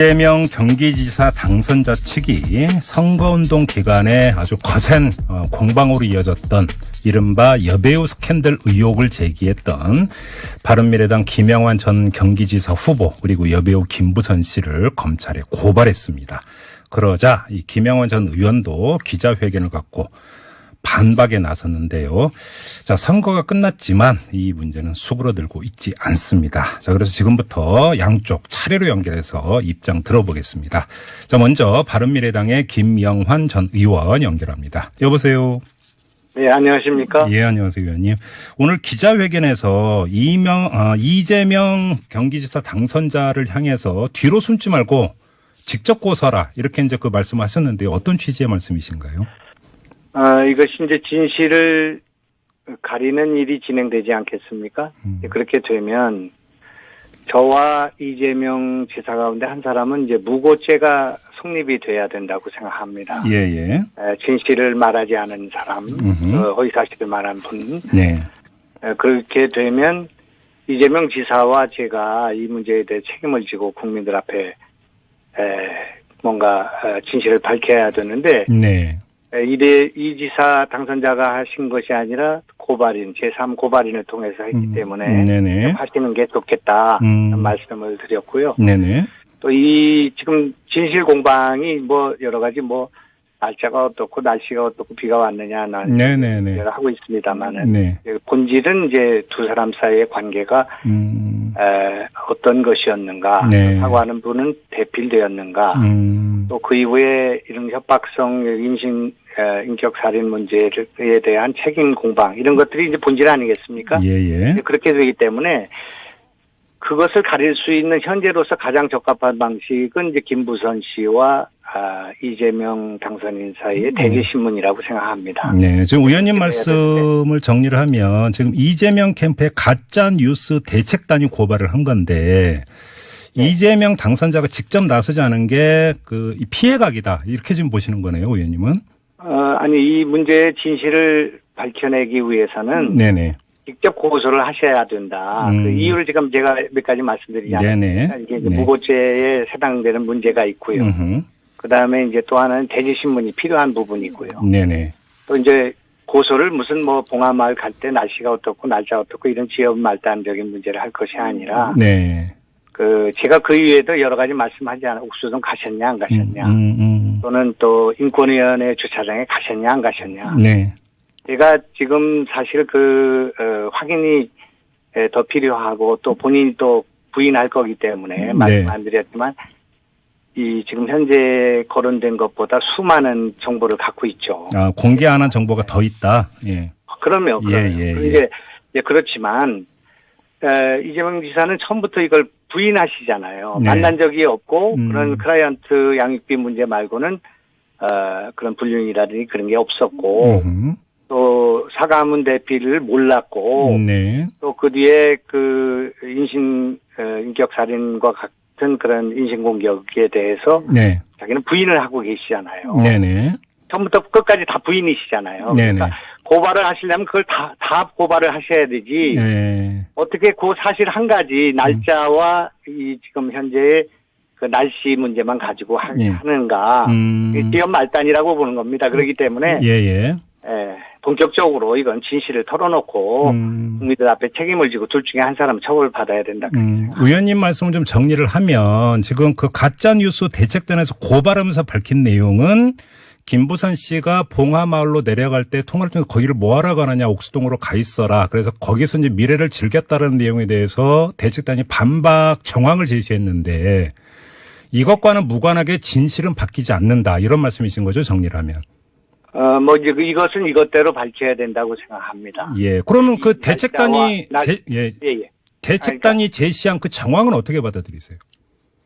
이재명 경기지사 당선자 측이 선거운동 기간에 아주 거센 어, 공방으로 이어졌던 이른바 여배우 스캔들 의혹을 제기했던 바른미래당 김영환 전 경기지사 후보 그리고 여배우 김부선 씨를 검찰에 고발했습니다. 그러자 이 김영환 전 의원도 기자회견을 갖고 반박에 나섰는데요. 자, 선거가 끝났지만 이 문제는 수그러들고 있지 않습니다. 자, 그래서 지금부터 양쪽 차례로 연결해서 입장 들어보겠습니다. 자, 먼저 바른미래당의 김영환 전 의원 연결합니다. 여보세요. 네, 안녕하십니까? 예, 안녕하세요, 의원님. 오늘 기자회견에서 이명, 아, 이재명 경기지사 당선자를 향해서 뒤로 숨지 말고 직접 고서라 이렇게 이제 그 말씀하셨는데 어떤 취지의 말씀이신가요? 아, 이것이 이제 진실을 가리는 일이 진행되지 않겠습니까? 음. 그렇게 되면 저와 이재명 지사 가운데 한 사람은 이제 무고죄가 성립이 돼야 된다고 생각합니다. 예, 예. 에, 진실을 말하지 않은 사람, 음흠. 어, 허위사실을 말한 분. 네. 에, 그렇게 되면 이재명 지사와 제가 이 문제에 대해 책임을 지고 국민들 앞에 에, 뭔가 어, 진실을 밝혀야 되는데 네. 에, 이래 이 지사 당선자가 하신 것이 아니라 고발인 제3 고발인을 통해서 했기 음, 때문에 네네. 하시는 게 좋겠다 음. 말씀을 드렸고요. 네네. 또 이 지금 진실 공방이 뭐 여러 가지 뭐 날짜가 어떻고 날씨가 어떻고 비가 왔느냐 난 네네네. 얘기를 하고 있습니다만은 네. 본질은 이제 두 사람 사이의 관계가 음. 에, 어떤 것이었는가 네. 하고 하는 분은 대필되었는가 음. 또그 이후에 이런 협박성 에, 인격 살인 문제에 대한 책임 공방 이런 것들이 이제 본질 아니겠습니까? 예예. 그렇게 되기 때문에 그것을 가릴 수 있는 현재로서 가장 적합한 방식은 이제 김부선 씨와 아, 이재명 당선인 사이의 대지 신문이라고 생각합니다. 네. 지금 의원님 말씀을 정리를 하면 지금 이재명 캠프의 가짜 뉴스 대책단이 고발을 한 건데 네. 이재명 당선자가 직접 나서지 않은 게 그 피해각이다 이렇게 지금 보시는 거네요, 의원님은. 어, 아니 이 문제의 진실을 밝혀내기 위해서는 네네. 직접 고소를 하셔야 된다. 음. 그 이유를 지금 제가 몇 가지. 않습니까? 이게 네. 무고죄에 해당되는 문제가 있고요. 그 다음에 이제 또 하나는 대지 신문이 필요한 부분이고요. 네네. 또 이제 고소를 무슨 뭐 봉화마을 갈 때 날씨가 어떻고 날짜 어떻고 이런 지역 말단적인 문제를 할 것이 아니라 네. 그 제가 그 이후에도 여러 가지 말씀하지 않아 옥수동 가셨냐 안 음, 가셨냐 음, 음. 또는 또 인권위원회 주차장에 가셨냐 안 가셨냐 네. 제가 지금 사실 그 어, 확인이 에, 더 필요하고 또 본인이 또 부인할 거기 때문에 네. 말씀 안 드렸지만 이 지금 현재 거론된 것보다 수많은 정보를 갖고 있죠. 아, 공개 안 한 정보가 더 있다. 예. 그러면 예, 그러면 예, 이제 예, 그렇지만 에, 이재명 지사는 처음부터 이걸 부인하시잖아요. 네. 만난 적이 없고 음. 그런 클라이언트 양육비 문제 말고는 어, 그런 불륜이라든지 그런 게 없었고 음흠. 또 사과문 대피를 몰랐고 네. 또그 뒤에 그 인신 어, 인격 살인과 같은 그런 인신 공격에 대해서 네. 자기는 부인을 하고 계시잖아요. 네네. 처음부터 끝까지 다 부인이시잖아요. 네네. 그러니까 고발을 하시려면 그걸 다, 다 고발을 하셔야 되지. 네. 어떻게 그 사실 한 가지 날짜와 이 지금 현재의 그 날씨 문제만 가지고 하, 예. 하는가. 음. 지연 말단이라고 보는 겁니다. 그렇기 때문에 예, 예. 예, 본격적으로 이건 진실을 털어놓고 음. 국민들 앞에 책임을 지고 둘 중에 한 사람은 처벌받아야 된다. 음, 의원님 말씀을 좀 정리를 하면 지금 그 가짜 뉴스 대책단에서 고발하면서 밝힌 내용은 김부선 씨가 봉하마을로 내려갈 때 통화를 통해서 거기를 뭐하러 가느냐 옥수동으로 가 있어라. 그래서 거기서 이제 미래를 즐겼다는 내용에 대해서 대책단이 반박 정황을 제시했는데 이것과는 무관하게 진실은 바뀌지 않는다. 이런 말씀이신 거죠, 정리를 하면. 어, 뭐 이제 그 이것은 이것대로 밝혀야 된다고 생각합니다. 예. 그러면 그이 대책단이, 날- 대- 예. 예, 예. 대책단이 제시한 그 정황은 어떻게 받아들이세요?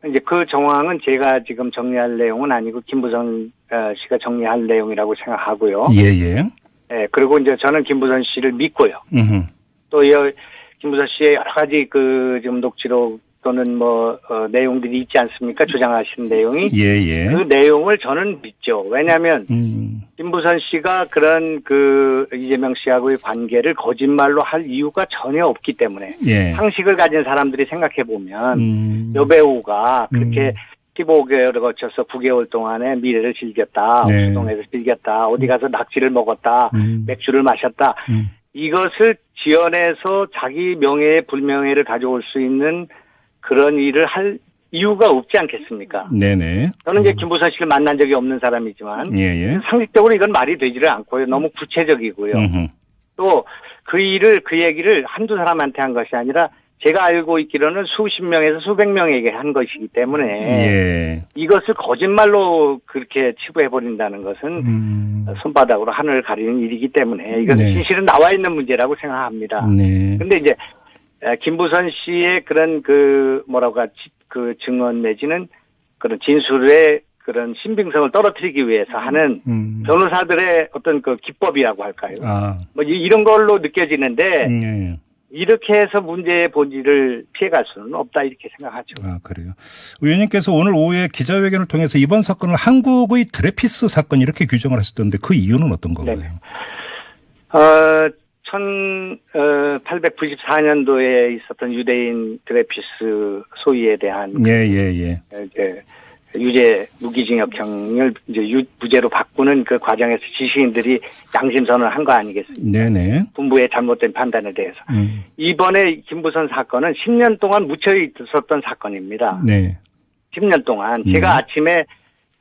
이제 그 정황은 제가 지금 정리할 내용은 아니고 김부선 어, 씨가 정리할 내용이라고 생각하고요. 예, 예. 예, 그리고 이제 저는 김부선 씨를 믿고요. 음흠. 또이 김부선 씨의 여러 가지 그 지금 녹취록 또는 뭐 어, 내용들이 있지 않습니까? 주장하신 내용이 예, 예. 그 내용을 저는 믿죠. 왜냐하면 음, 김부선 씨가 그런 그 이재명 씨하고의 관계를 거짓말로 할 이유가 전혀 없기 때문에 예. 상식을 가진 사람들이 생각해 보면 음, 여배우가 그렇게 음. 15개월을 거쳐서 9개월 동안에 미래를 즐겼다. 네. 수동에서 즐겼다. 어디 가서 낙지를 먹었다. 음. 맥주를 마셨다. 음. 이것을 지연해서 자기 명예에 불명예를 가져올 수 있는 그런 일을 할 이유가 없지 않겠습니까? 네네. 저는 이제 김부선 씨를 만난 적이 없는 사람이지만 예, 예. 상식적으로 이건 말이 되지를 않고요. 너무 구체적이고요. 또 그 일을 그 얘기를 한두 사람한테 한 것이 아니라 제가 알고 있기로는 수십 명에서 수백 명에게 한 것이기 때문에 예. 이것을 거짓말로 그렇게 치부해 버린다는 것은 음. 손바닥으로 하늘을 가리는 일이기 때문에 이건 네. 진실은 나와 있는 문제라고 생각합니다. 네. 근데 이제 에, 김부선 씨의 그런 그 뭐라고 하지 그 증언 내지는 그런 진술의 그런 신빙성을 떨어뜨리기 위해서 하는 음. 변호사들의 어떤 그 기법이라고 할까요? 아. 뭐 이- 이런 걸로 느껴지는데 예. 이렇게 해서 문제의 본질을 피해갈 수는 없다 이렇게 생각하죠. 아, 그래요. 의원님께서 오늘 오후에 기자회견을 통해서 이번 사건을 한국의 드레피스 사건 이렇게 규정을 하셨던데 그 이유는 어떤 거예요? 네네. 어, 1894년도에 있었던 유대인 드레피스 소위에 대한 예, 예, 예. 이제 유죄 무기징역형을 이제 유, 무죄로 바꾸는 그 과정에서 지시인들이 양심 선언을 한 거 아니겠습니까? 네네. 군부의 잘못된 판단에 대해서. 음. 이번에 김부선 사건은 10년 동안 묻혀 있었던 사건입니다. 네. 10년 동안 네. 제가 아침에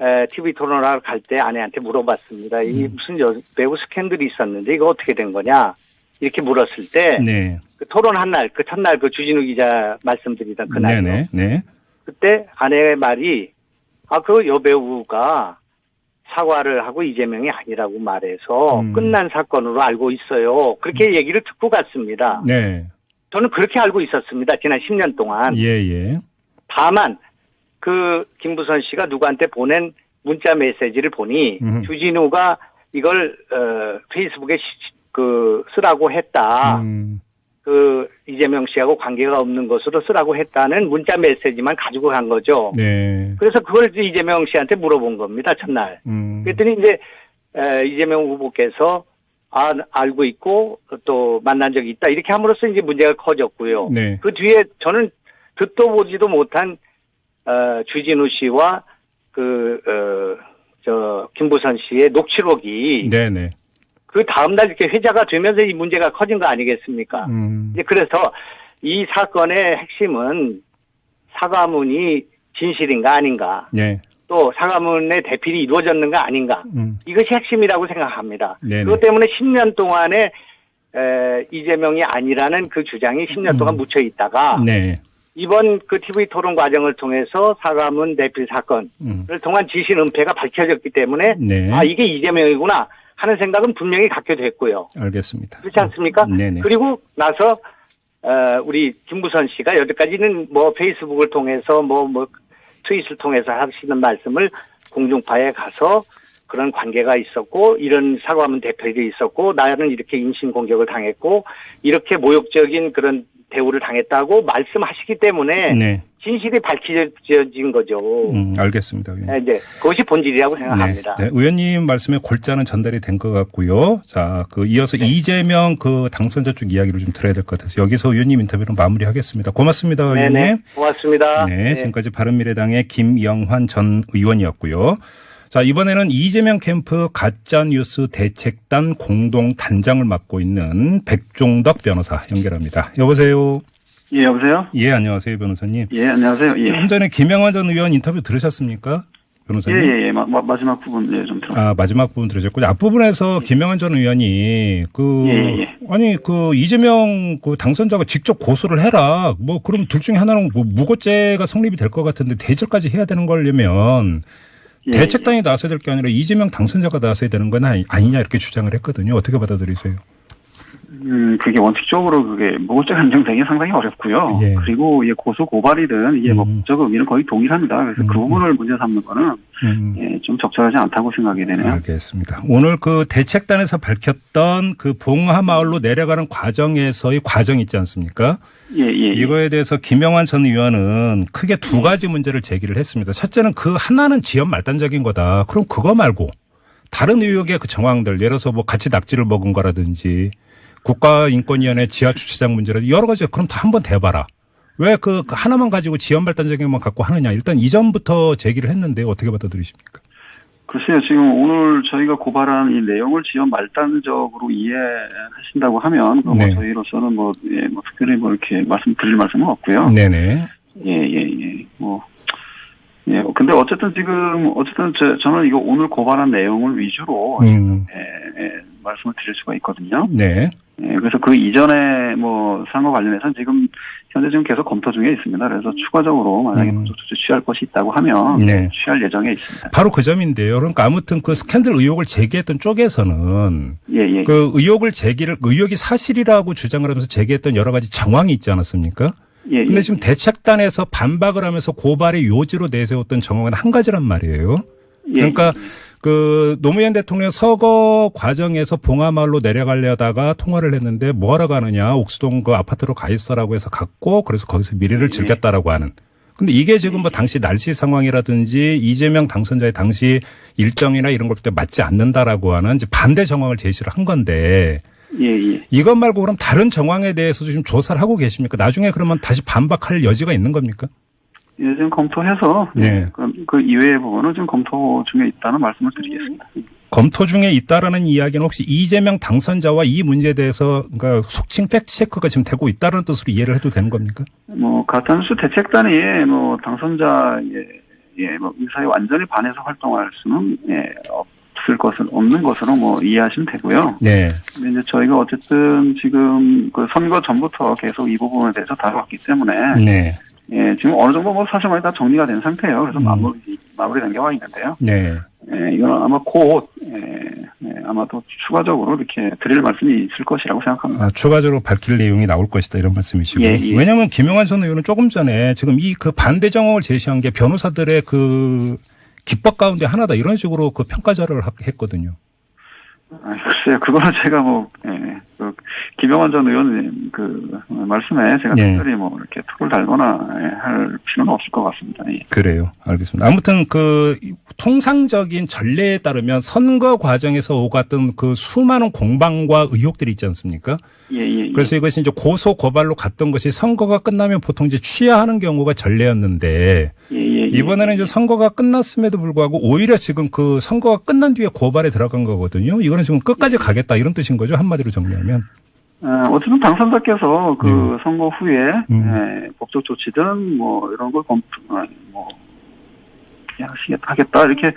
에, TV 토론하러 갈 때 아내한테 물어봤습니다. 이 음. 무슨 여- 배우 스캔들이 있었는데 이거 어떻게 된 거냐 이렇게 물었을 때 네. 그 토론한 날, 그 첫날 그 주진우 기자 말씀드리던 그날 네네. 네. 그때 아내의 말이 아 그 여배우가 사과를 하고 이재명이 아니라고 말해서 음. 끝난 사건으로 알고 있어요. 그렇게 얘기를 듣고 갔습니다. 네. 저는 그렇게 알고 있었습니다. 지난 10년 동안. 예, 예. 다만 그 김부선 씨가 누구한테 보낸 문자 메시지를 보니 음. 주진우가 이걸 어, 페이스북에 시- 그 쓰라고 했다. 음. 그 이재명 씨하고 관계가 없는 것으로 쓰라고 했다는 문자 메시지만 가지고 간 거죠. 네. 그래서 그걸 이제 이재명 씨한테 물어본 겁니다. 첫날. 음. 그랬더니 이제 에, 이재명 후보께서 아, 알고 있고 또 만난 적이 있다 이렇게 함으로써 이제 문제가 커졌고요. 네. 그 뒤에 저는 듣도 보지도 못한 어, 주진우 씨와 그, 어, 저, 김부선 씨의 녹취록이 네네. 그 다음날 이렇게 회자가 되면서 이 문제가 커진 거 아니겠습니까? 음. 이제 그래서 이 사건의 핵심은 사과문이 진실인가 아닌가 네. 또 사과문의 대필이 이루어졌는가 아닌가 음. 이것이 핵심이라고 생각합니다. 네네. 그것 때문에 10년 동안에 에, 이재명이 아니라는 그 주장이 10년 동안 음. 묻혀 있다가 네. 이번 그 TV 토론 과정을 통해서 사과문 대필 사건을 음. 통한 지신 은폐가 밝혀졌기 때문에 네. 아 이게 이재명이구나 하는 생각은 분명히 갖게 됐고요. 알겠습니다. 그렇지 않습니까? 네네. 그리고 나서 어, 우리 김부선 씨가 여기까지는 뭐 페이스북을 통해서 뭐뭐 트윗을 통해서 하시는 말씀을 공중파에 가서 그런 관계가 있었고 이런 사과문 대표도 있었고 나는 이렇게 인신 공격을 당했고 이렇게 모욕적인 그런 대우를 당했다고 말씀하시기 때문에 네. 진실이 밝혀진 거죠. 음, 알겠습니다. 의원님. 네, 이제 그것이 본질이라고 생각합니다. 네, 네. 의원님 말씀에 골자는 전달이 된 것 같고요. 자, 그 이어서 네. 이재명 그 당선자 쪽 이야기를 좀 들어야 될 것 같아서 여기서 의원님 인터뷰를 마무리하겠습니다. 고맙습니다, 의원님. 네네. 고맙습니다. 네, 지금까지 바른미래당의 김영환 전 의원이었고요. 자, 이번에는 이재명 캠프 가짜뉴스 대책단 공동 단장을 맡고 있는 백종덕 변호사 연결합니다. 여보세요. 예, 여보세요? 예, 안녕하세요, 변호사님. 예, 안녕하세요. 예. 좀 전에 김영환 전 의원 인터뷰 들으셨습니까? 예, 변호사님? 예, 예. 마, 마, 마지막 부분, 예, 좀 들어. 아, 마지막 부분 들으셨고 앞부분에서 김영환 전 의원이 그 예, 예, 예. 아니 그 이재명 그 당선자가 직접 고소를 해라. 뭐 그럼 둘 중에 하나는 뭐 무고죄가 성립이 될 것 같은데 대절까지 해야 되는 거려면 예, 대책단이 나서야 될 게 아니라 이재명 당선자가 나서야 되는 건 아니- 아니냐 이렇게 주장을 했거든요. 어떻게 받아들이세요? 음, 그게 원칙적으로 그게 무고죄 한정되기 상당히 어렵고요. 예. 그리고 예, 고소 고발이든 이게 음. 법적 의미는 거의 동일합니다. 그래서 음. 그 부분을 문제 삼는 거는 음. 예, 좀 적절하지 않다고 생각이 되네요. 알겠습니다. 오늘 그 대책단에서 밝혔던 그 봉하마을로 내려가는 과정에서의 과정 있지 않습니까? 예, 예. 예. 이거에 대해서 김영환 전 의원은 크게 두 가지 문제를 제기를 했습니다. 첫째는 그 하나는 지연 말단적인 거다. 그럼 그거 말고 다른 의혹의 그 정황들, 예를 들어서 뭐 같이 낙지를 먹은 거라든지 국가인권위원회 지하 주차장 문제라든지 여러 가지 그럼 다 한번 대봐라. 왜 그 하나만 가지고 지연 발단적인만 갖고 하느냐. 일단 이전부터 제기를 했는데 어떻게 받아들이십니까? 글쎄요, 지금 오늘 저희가 고발한 이 내용을 지연 말단적으로 이해하신다고 하면, 뭐 네. 저희로서는 뭐, 예, 뭐 특별히 뭐 이렇게 말씀 드릴 말씀은 없고요. 네네. 예, 예, 예. 뭐, 예. 근데 어쨌든 지금, 어쨌든 저, 저는 이거 오늘 고발한 내용을 위주로, 음. 예, 예, 말씀을 드릴 수가 있거든요. 네. 예, 그래서 그 이전에 뭐 상호 관련해서는 지금 현재 지금 계속 검토 중에 있습니다. 그래서 추가적으로 만약에 음. 조치 취할 것이 있다고 하면 네. 취할 예정에 있습니다. 바로 그 점인데요. 그러니까 아무튼 그 스캔들 의혹을 제기했던 쪽에서는 예, 예. 그 의혹을 제기를 의혹이 사실이라고 주장을 하면서 제기했던 여러 가지 정황이 있지 않았습니까? 예, 예. 근데 지금 대책단에서 반박을 하면서 고발의 요지로 내세웠던 정황은 한 가지란 말이에요. 예, 그러니까 그 노무현 대통령 서거 과정에서 봉화마을로 내려가려다가 통화를 했는데 뭐하러 가느냐 옥수동 그 아파트로 가 있어라고 해서 갔고 그래서 거기서 미래를 즐겼다라고 하는. 근데 이게 지금 뭐 당시 날씨 상황이라든지 이재명 당선자의 당시 일정이나 이런 것때 맞지 않는다라고 하는 반대 정황을 제시를 한 건데 예, 예. 이것 말고 그럼 다른 정황에 대해서 지금 조사를 하고 계십니까? 나중에 그러면 다시 반박할 여지가 있는 겁니까? 예, 지금 검토해서 네. 그, 그 이외의 부분은 지금 검토 중에 있다는 말씀을 드리겠습니다. 검토 중에 있다라는 이야기는 혹시 이재명 당선자와 이 문제에 대해서 그러니까 속칭 팩트 체크가 지금 되고 있다는 뜻으로 이해를 해도 되는 겁니까? 뭐 가탄수 대책단이 뭐 당선자의 예, 뭐 의사에 완전히 반해서 활동할 수는 예, 없을 것은 없는 것으로 뭐 이해하시면 되고요. 네. 근데 이제 저희가 어쨌든 지금 그 선거 전부터 계속 이 부분에 대해서 다뤄왔기 때문에 네. 예, 지금 어느 정도 뭐 사실관이 다 정리가 된 상태예요. 그래서 음. 마무리 마무리된 게 와 있는데요. 네. 예, 이거는 아마 곧 예, 예, 아마도 추가적으로 이렇게 드릴 말씀이 있을 것이라고 생각합니다. 아, 추가적으로 밝힐 내용이 나올 것이다 이런 말씀이시고. 예, 예. 왜냐하면 김영환 전 의원은 조금 전에 지금 이 그 반대 정황을 제시한 게 변호사들의 그 기법 가운데 하나다 이런 식으로 그 평가자를 하- 했거든요. 아, 글쎄요, 그거는 제가 뭐, 예, 그, 김영환 전 의원님 그, 말씀에 제가 예. 특별히 뭐, 이렇게 툭을 달거나, 예, 할 필요는 없을 것 같습니다. 예. 그래요. 알겠습니다. 아무튼 그 통상적인 전례에 따르면 선거 과정에서 오갔던 그 수많은 공방과 의혹들이 있지 않습니까? 예, 예, 예. 그래서 이것이 이제 고소 고발로 갔던 것이 선거가 끝나면 보통 이제 취하하는 경우가 전례였는데 예, 예, 예. 이번에는 이제 선거가 끝났음에도 불구하고 오히려 지금 그 선거가 끝난 뒤에 고발에 들어간 거거든요. 이거는 지금 끝까지 가겠다 이런 뜻인 거죠. 한마디로 정리하면. 어, 어쨌든 당선자께서 그 네. 선거 후에, 음. 예, 법적 조치든 뭐, 이런 걸 검토, 아, 뭐, 하겠다, 이렇게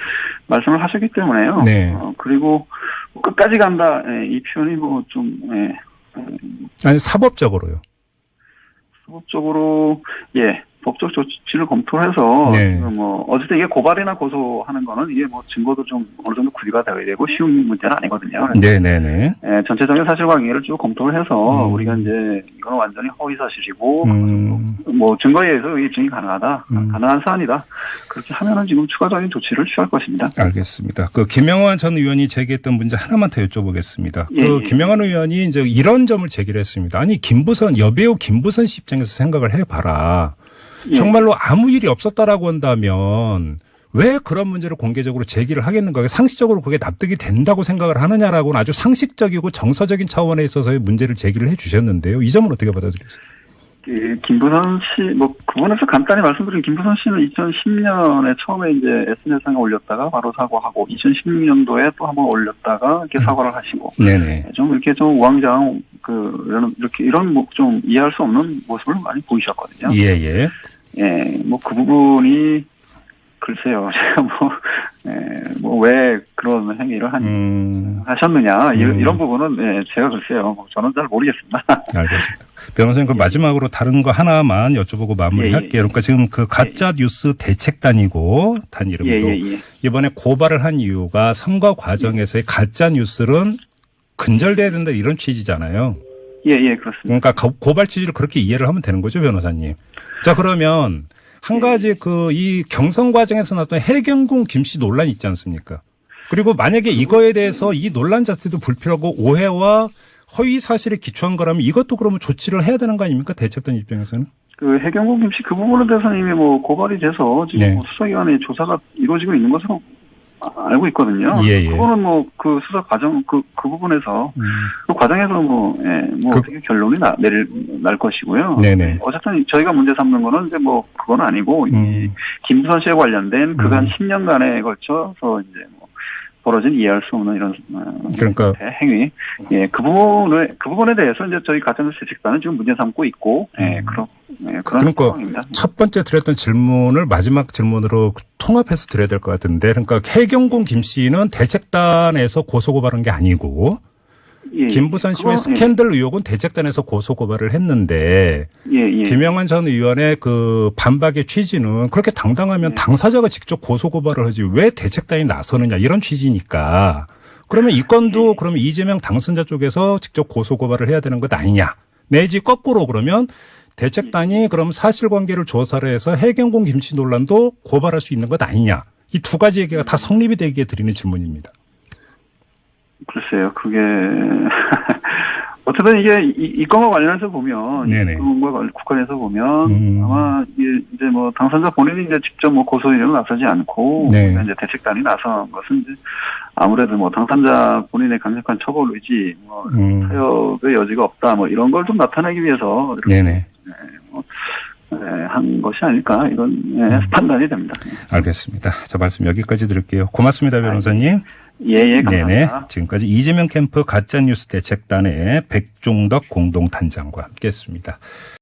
말씀을 하셨기 때문에요. 네. 어, 그리고 뭐 끝까지 간다, 예, 이 표현이 뭐 좀, 예, 아니 사법적으로요. 법적으로 예 법적 조치를 검토해서 네. 뭐 어쨌든 이게 고발이나 고소하는 거는 이게 뭐 증거도 좀 어느 정도 구비가 되어야 되고 쉬운 문제는 아니거든요. 네네네. 예, 전체적인 사실관계를 쭉 검토를 해서 음. 우리가 이제 이거는 완전히 허위 사실이고 음. 뭐 증거에 의해서 입증이 가능하다, 음. 가능한 사안이다. 그렇게 하면은 지금 추가적인 조치를 취할 것입니다. 알겠습니다. 그 김영환 전 의원이 제기했던 문제 하나만 더 여쭤보겠습니다. 예, 그 예. 김영환 의원이 이제 이런 점을 제기를 했습니다. 아니 김부선 여배우 김부선 씨 입장에서 생각을 해봐라. 예. 정말로 아무 일이 없었다라고 한다면 왜 그런 문제를 공개적으로 제기를 하겠는가? 상식적으로 그게 납득이 된다고 생각을 하느냐라고는 아주 상식적이고 정서적인 차원에 있어서의 문제를 제기를 해 주셨는데요. 이 점은 어떻게 받아들이세요? 그 김부선 씨, 뭐, 그분에서 간단히 말씀드린 김부선 씨는 2010년에 처음에 이제 SNS상에 올렸다가 바로 사과하고, 2016년도에 또 한번 올렸다가 이렇게 사과를 하시고, 네네. 좀 이렇게 좀 우왕좌왕, 그, 이런, 이렇게, 이런 뭐 좀 이해할 수 없는 모습을 많이 보이셨거든요. 예, 예. 예, 뭐 그 부분이, 글쎄요, 제가 뭐, 예, 뭐왜 그런 행위를 한, 음, 하셨느냐, 이- 음. 이런 부분은, 예, 제가 글쎄요, 뭐 저는 잘 모르겠습니다. 알겠습니다. 변호사님, 그 마지막으로 다른 거 하나만 여쭤보고 마무리할게요. 예, 예. 그러니까 지금 그 가짜 뉴스 대책단이고 단 예, 이름도 예, 예. 이번에 고발을 한 이유가 선거 과정에서의 가짜 뉴스는 근절돼야 된다 이런 취지잖아요. 예, 예, 그렇습니다. 그러니까 고- 고발 취지를 그렇게 이해를 하면 되는 거죠, 변호사님. 자, 그러면 한 가지 그 이 경선 과정에서 나왔던 해경궁 김씨 논란이 있지 않습니까? 그리고 만약에 이거에 대해서 이 논란 자체도 불필요하고 오해와 허위 사실에 기초한 거라면 이것도 그러면 조치를 해야 되는 거 아닙니까? 대책단 입장에서는. 그 해경국 김씨 그 부분에 대해서는 이미 뭐 고발이 돼서 지금 네. 뭐 수사기관의 조사가 이루어지고 있는 것으로 알고 있거든요. 예, 예. 그거는 뭐 그 수사 과정 그, 그 부분에서 음. 그 과정에서 뭐, 예, 뭐 그- 어떻게 결론이 나, 내릴 날 것이고요. 네네. 어쨌든 저희가 문제 삼는 거는 이제 뭐 그건 아니고 이 음. 김부선 씨에 관련된 그간 음. 10년간에 걸쳐서 이제 뭐 벌어진 이해할 수 없는 이런 어, 그러니까 행위, 예, 그 부분에 그 부분에 대해서 이제 저희 가정뉴스 제식단은 지금 문제 삼고 있고, 예, 음. 그런 예, 그런 그러니까 상황입니다. 첫 번째 드렸던 질문을 마지막 질문으로 통합해서 드려야 될 것 같은데, 그러니까 해경공 김 씨는 대책단에서 고소고발한 게 아니고, 예, 김부선 씨의 그거, 스캔들 의혹은 대책단에서 고소 고발을 했는데, 예, 예, 예. 김영환 전 의원의 그 반박의 취지는 그렇게 당당하면 네. 당사자가 직접 고소 고발을 하지 왜 대책단이 나서느냐 이런 취지니까. 그러면 이 건도 네. 그러면 이재명 당선자 쪽에서 직접 고소 고발을 해야 되는 것 아니냐. 내지 거꾸로 그러면 대책단이 그럼 사실관계를 조사를 해서 해경공 김씨 논란도 고발할 수 있는 것 아니냐. 이 두 가지 얘기가 다 성립이 되기에 드리는 질문입니다. 글쎄요, 그게 어쨌든 이게 이, 이 건과 관련해서 보면 네네. 이 건과 관- 국한에서 보면 음. 아마 이제 뭐 당선자 본인이 이제 직접 뭐 고소인으로 나서지 않고 네. 이제 대책단이 나선 것은 이제 아무래도 뭐 당선자 본인의 강력한 처벌 의지, 뭐 음. 타협의 여지가 없다, 뭐 이런 걸 좀 나타내기 위해서 이렇게 네네. 예, 한 것이 아닐까 이런 예, 음. 판단이 됩니다. 알겠습니다. 자, 말씀 여기까지 드릴게요. 고맙습니다, 변호사님. 예, 예, 감사합니다. 네네. 지금까지 이재명 캠프 가짜뉴스 대책단의 백종덕 공동단장과 함께했습니다.